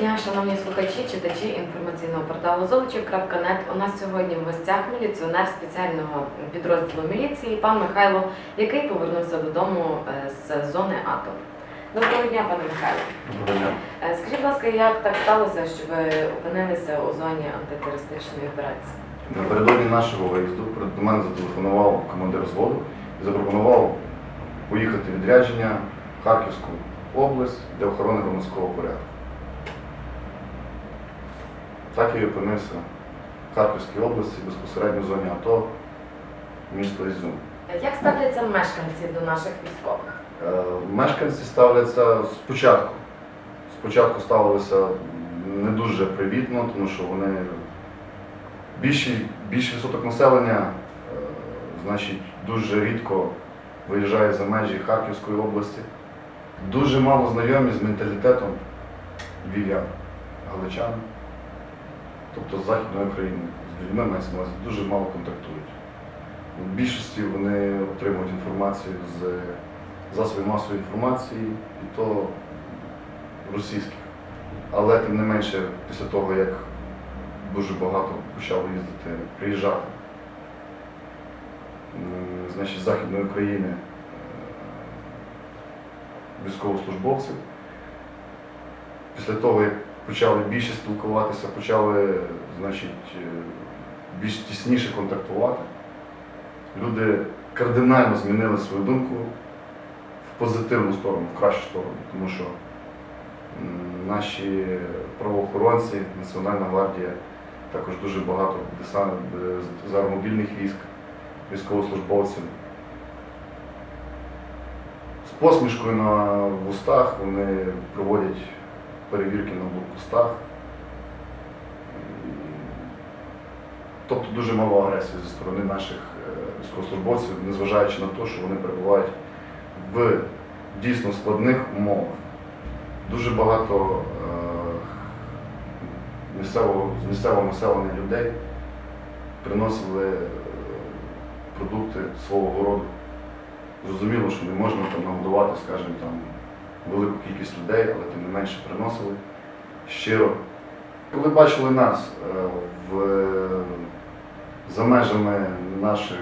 дня, шановні слухачі, читачі інформаційного порталу Золочів.нет. У нас сьогодні в гостях міліціонер спеціального підрозділу міліції пан Михайло, який повернувся додому е, з зони АТО. Доброго дня, пане Михайло. Доброго дня. Е, Скажіть, будь ласка, як так сталося, що ви опинилися у зоні антитерористичної операції? Напередодні нашого виїзду до мене зателефонував командир взводу і запропонував поїхати відрядження в Харківську область для охорони громадського порядку. Так і опинився в Харківській області, безпосередньо в зоні АТО, місто Ізюм. Як ставляться мешканці до наших військових? Е, Мешканці ставляться спочатку. Спочатку ставилися не дуже привітно, тому що вони більший, більший відсоток населення, е, значить, дуже рідко виїжджає за межі Харківської області. Дуже мало знайомі з менталітетом львів'ян, галичан, тобто з Західної України, з людьми мається на дуже мало контактують. В більшості вони отримують інформацію з засобів масової інформації, і то російських. Але тим не менше, після того, як дуже багато почало їздити, приїжджати, значить, з Західної України е, військовослужбовців, після того, як почали більше спілкуватися, почали значить, е, більш тісніше контактувати, люди кардинально змінили свою думку в позитивну сторону, в кращу сторону, тому що наші правоохоронці, Національна гвардія, також дуже багато десант з аеромобільних військ, військовослужбовців. З посмішкою на вустах вони проводять перевірки на блокпостах. Тобто дуже мало агресії зі сторони наших е, військовослужбовців, незважаючи на те, що вони перебувають в дійсно складних умовах. Дуже багато е, місцевого, місцевого населення людей приносили е, продукти свого городу. Зрозуміло, що не можна там нагодувати, скажімо, там, велику кількість людей, але тим не менше приносили щиро. Коли бачили нас е, в, за межами наших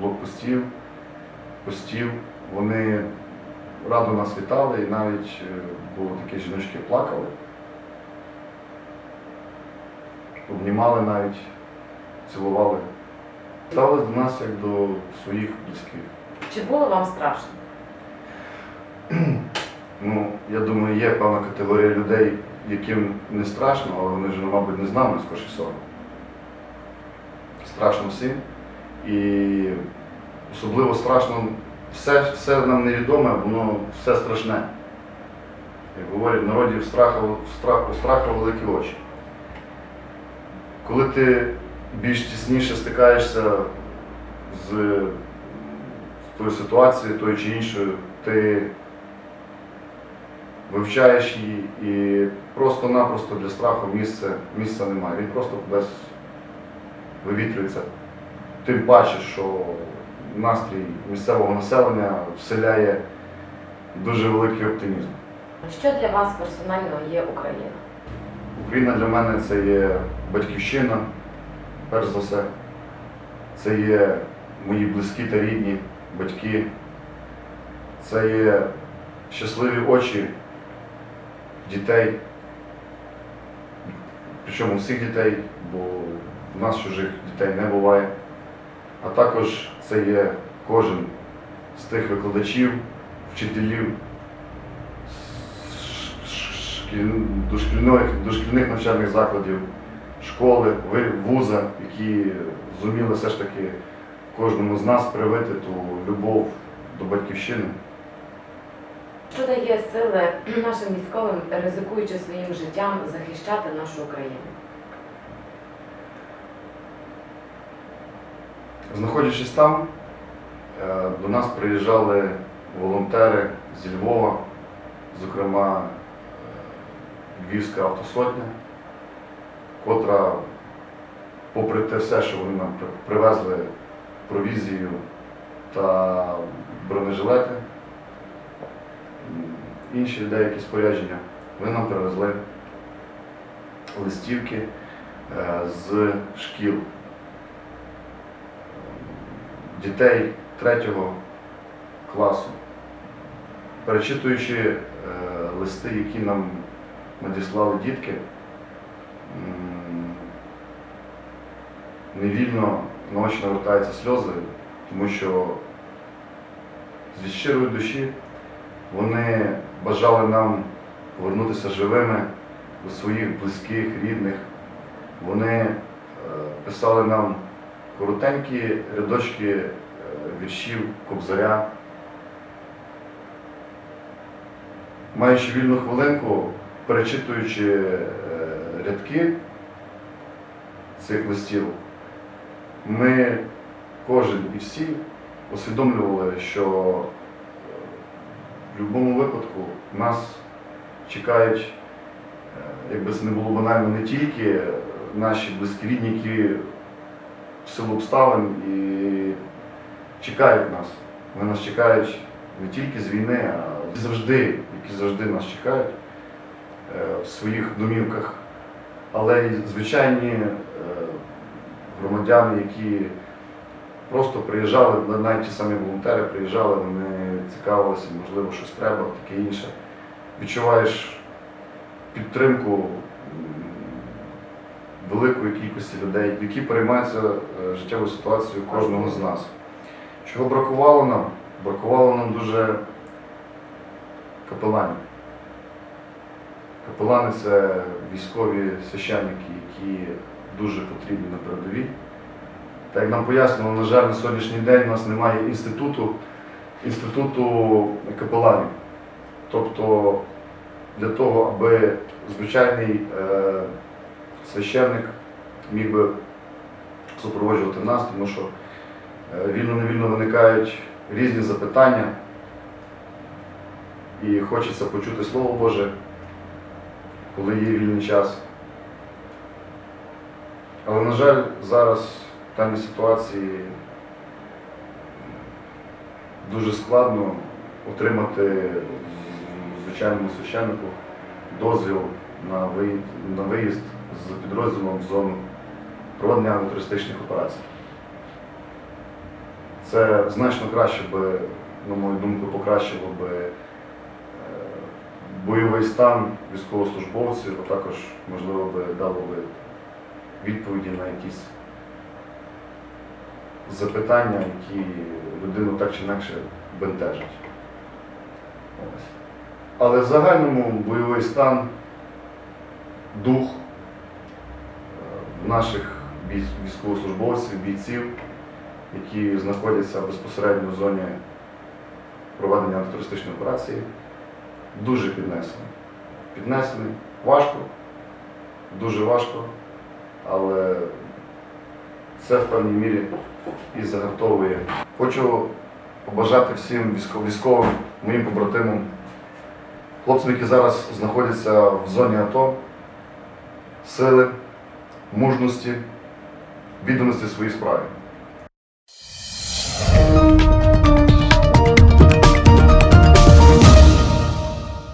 блокпостів, постів, вони радо нас вітали і навіть е, було такі жіночки плакали, обнімали навіть, цілували. Ставились до нас як до своїх близьких. Чи було вам страшно? Ну, я думаю, є певна категорія людей, яким не страшно, але вони ж, мабуть, не з нами скоріше всього. Страшно всім. І особливо страшно все, все нам невідоме, воно все страшне. Як говорять, в народі в страха, в страх, у страха великі очі. Коли ти більш тісніше стикаєшся з, з тою ситуацією, тою чи іншою, ти вивчаєш її і просто-напросто для страху місця, місця немає. Він просто кудись вивітрюється. Тим паче, що настрій місцевого населення вселяє дуже великий оптимізм. Що для вас персонально є Україна? Україна для мене це є батьківщина, перш за все. Це є мої близькі та рідні батьки. Це є щасливі очі дітей. Причому всіх дітей, бо в нас чужих дітей не буває. А також це є кожен з тих викладачів, вчителів шкіль- дошкільних, дошкільних навчальних закладів, школи, вуза, які зуміли все ж таки кожному з нас привити ту любов до батьківщини. Що дає сили нашим військовим, ризикуючи своїм життям, захищати нашу Україну? Знаходячись там, е, до нас приїжджали волонтери зі Львова, зокрема е, Львівська автосотня, котра, попри те все, що вони нам привезли провізію та бронежилети, інші деякі спорядження. Ви нам привезли листівки е, з шкіл дітей третього класу. Перечитуючи е, листи, які нам надіслали дітки, невільно на очі навертаються сльози, тому що зі щирої душі вони бажали нам повернутися живими до своїх близьких, рідних. Вони е, писали нам коротенькі рядочки е, віршів Кобзаря. Маючи вільну хвилинку, перечитуючи е, рядки цих листів, ми кожен і всі усвідомлювали, що в будь-якому випадку нас чекають, е, якби це не було банально, не тільки наші близькі рідні, які в силу обставин і чекають нас. Вони нас чекають не тільки з війни, а завжди, які завжди нас чекають е, в своїх домівках, але й звичайні е, громадяни, які просто приїжджали, навіть ті самі волонтери приїжджали, вони цікавилися, можливо, щось треба, таке інше. Відчуваєш підтримку великої кількості людей, які переймаються е, життєвою ситуацією кожного з нас. Чого бракувало нам? Бракувало нам дуже капеланів. Капелани це військові священники, які дуже потрібні на передовій. Так як нам пояснили, на жаль, на сьогоднішній день у нас немає інституту, інституту капеланів. Тобто для того, аби звичайний е, священник міг би супроводжувати нас, тому що е, вільно-невільно виникають різні запитання, і хочеться почути Слово Боже, коли є вільний час. Але, на жаль, зараз в даній ситуації дуже складно отримати звичайному священнику дозвіл на виїзд, на виїзд з підрозділом в зону проведення антитерористичних операцій. Це значно краще би, на мою думку, покращило би е, бойовий стан військовослужбовців, а також, можливо, би дало би відповіді на якісь запитання, які людину так чи інакше бентежать. Але в загальному бойовий стан, дух е, наших військовослужбовців, бійців, які знаходяться безпосередньо в зоні проведення антитерористичної операції, дуже піднесений. Піднесений важко, дуже важко, але це в певній мірі і загартовує. Хочу побажати всім військо- військовим, моїм побратимам, хлопцям, які зараз знаходяться в зоні АТО, сили, мужності, відданості своїй справі.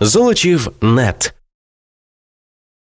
Золочів нет.